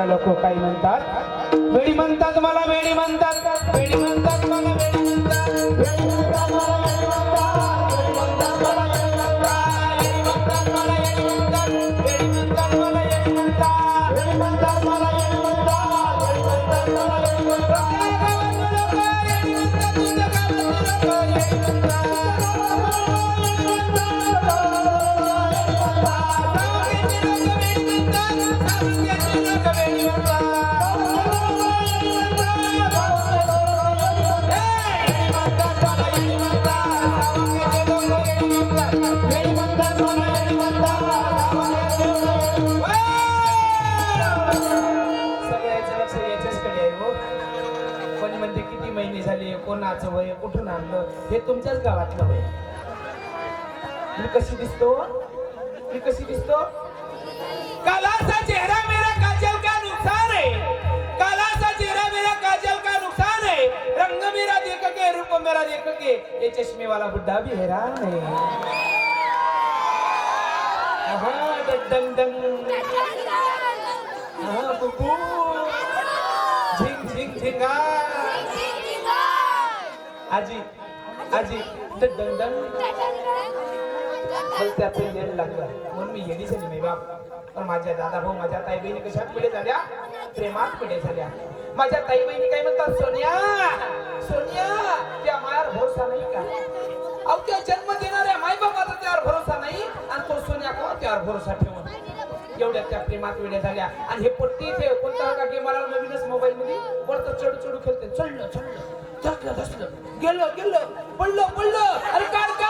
मला लोक काही म्हणतात वेडी म्हणतात मला वेडी म्हणतात वेडी म्हणतात मला वेडी म्हणतात कोणाचं वय कुठून आणलं? हे तुमच्याच गावातलं वय. मी कशी दिसतो? मी कशी दिसतो? कालाचा चेहरा मेरा काजल का नुकसान है. कालाचा चेहरा मेरा काजल का नुकसान है. रंग मेरा देख के रूप मेरा देख के ये चश्मे वाला बुड्ढा भी हैरान है. हाँ, डंग डंग। हाँ, बुबू आजी आजी डंग डंग त्या येड लागलं. म्हणून मी येडीच नाही मी बाप पण माझ्या दादा भाऊ माझ्या ताई बहिणी कशात पिढे झाल्या? प्रेमात पिढे झाल्या. माझ्या ताई बहिणी काय म्हणतात? सोनिया सोनिया त्या मायावर भरोसा नाही का? अहो त्या जन्म देणाऱ्या माय बाबाचा त्यावर भरोसा नाही. आणि तो सोन्या का त्यावर भरोसा ठेवून. एवढ्या त्या प्रेमात वेड्या झाल्या. आणि हे पट्टी इथे कोणता का गेम आला नवीनच मोबाईल मध्ये वरत चढू चढू खेळते. चढलं चढलं गेलं गेलं. पडलं पडलं. अरे काढ काढ काढ.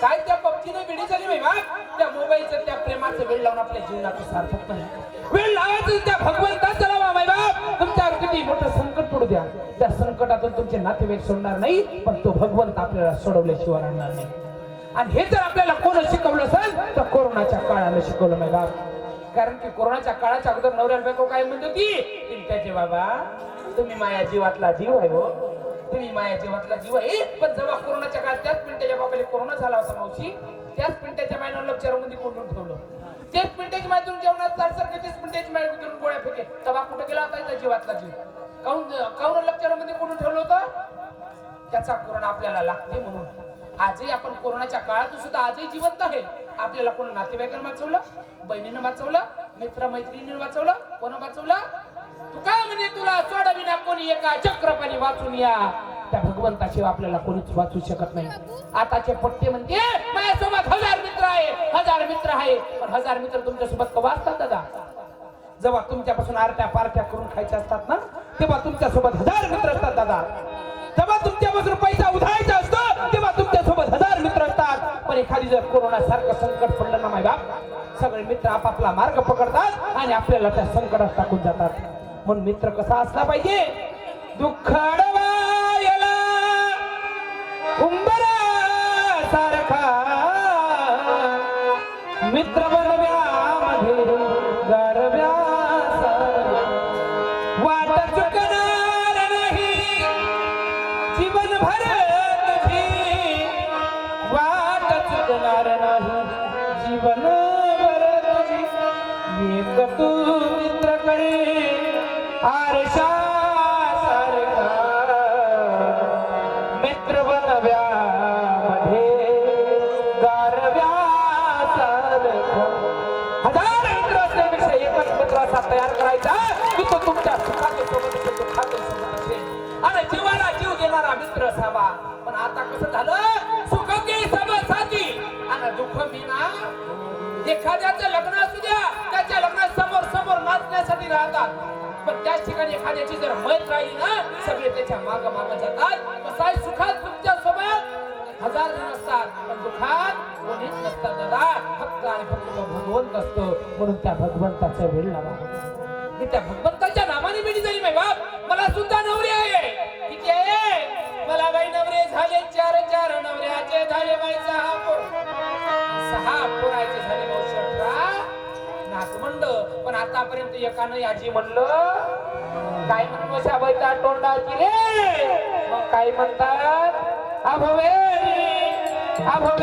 काय त्या पबजीने वेडे झाली माहिती बा? त्या मोबाईलचं त्या प्रेमाचं वेळ लावून आपल्या जीवनाचं सार्थक नाही वेळ लावायचं त्या भगवंताचं लावा माय बाप तुमच्यावर किती मोठं संकट पडू द्या. त्या संकटातून तुमचे नातेवाईक सोडणार नाही पण तो भगवंत आपल्याला सोडवल्याशिवाय राहणार नाही. आणि हे जर आपल्याला कोण शिकवलं असेल तर कोरोनाच्या काळानं शिकवलं माय बाप कारण की कोरोनाच्या काळाच्या अगोदर नवऱ्याला बायको काय म्हणत होती? त्याचे बाबा तुम्ही माझ्या जीवातला जीव आहे हो. तुम्ही माया जीवातला जीव एक पण जेव्हा कोरोनाच्या काळात त्याच पिंट्याच्या बाबाला कोरोना झाला होता मावशी त्याच पिंट्याच्या मायनं लक्षार कोंडून ठेवलं. तेच पिंट्याची माय माहिती जेवणात सारखं तेच पिंट्याची माय करून गोळ्या फेके. तेव्हा कुठं गेला होता त्या जीवातला जीव? काऊन काऊन लक्षार कोंडून ठेवलं होतं? त्याचा कोरोना आपल्याला लागते म्हणून. आजही आपण कोरोनाच्या काळात सुद्धा आजही जिवंत आहे. आपल्याला कोण नातेवाईकांना वाचवलं? बहिणीनं वाचवलं? मित्र मैत्रिणीनं वाचवलं? कोण वाचवलं? तू काय म्हणजे तुला सोडविना कोणी एका चक्रपाणी वाचून या? त्या भगवंताशिवाय आपल्याला कोणीच वाचू शकत नाही. आताचे पट्टे म्हणते माझ्यासोबत हजार मित्र आहे हजार मित्र आहे पण हजार मित्र तुमच्यासोबत कवा असतात दादा? जेव्हा तुमच्यापासून आरत्या पारत्या करून खायच्या असतात ना तेव्हा तुमच्यासोबत हजार मित्र असतात दादा. तेव्हा तुमच्यापासून पैसा उधायचा असतो तेव्हा तुमच्यासोबत हजार मित्र असतात. पण एखादी जर कोरोना सारखं संकट पडलं ना माय बाप सगळे मित्र आपापला मार्ग पकडतात आणि आपल्याला त्या संकटात टाकून जातात. म्हणून मित्र कसा असला पाहिजे? दुःख सारखा. मित्र बनव्यामध्ये गरव्या वाट चुकणार नाही. तू मित्र करे आरशा सारखा मित्र गारव्या सारखा हजार मित्र असण्यापेक्षा एकच मित्र असा तयार करायचा. की तो तुमच्या सुखाच्या सोबत असेल दुःखाच्या सोबत असेल आणि जीवाला जीव देणारा मित्र असावा. पण आता कसं झालं? सुख के सब साथी आणि दुःख विना एखाद्याचं लग्न असू द्या त्याची जर मत राहिली ना सगळे त्याच्या माग माग जातात. कसं सुखात तुमच्यासोबत? हजार जण असतात पण दुःखात कोणीच नसतात दादा फक्त आणि फक्त भगवंत असतो म्हणून त्या भगवंताचा वेळ लावा. मी त्या भगवंताच्या नावाने मिळी जाईल माय बाप. मला सुद्धा नवरे आहे. किती आहे? मला बाई नवरे झाले चार चार नवऱ्याचे झाले बाई सहा पोर. सहा पोर असं म्हणलं पण आतापर्यंत एकानं याची म्हणलं काय म्हणून वशाबाईचा तोंडाची रे मग काय म्हणतात? अभवे अभवे.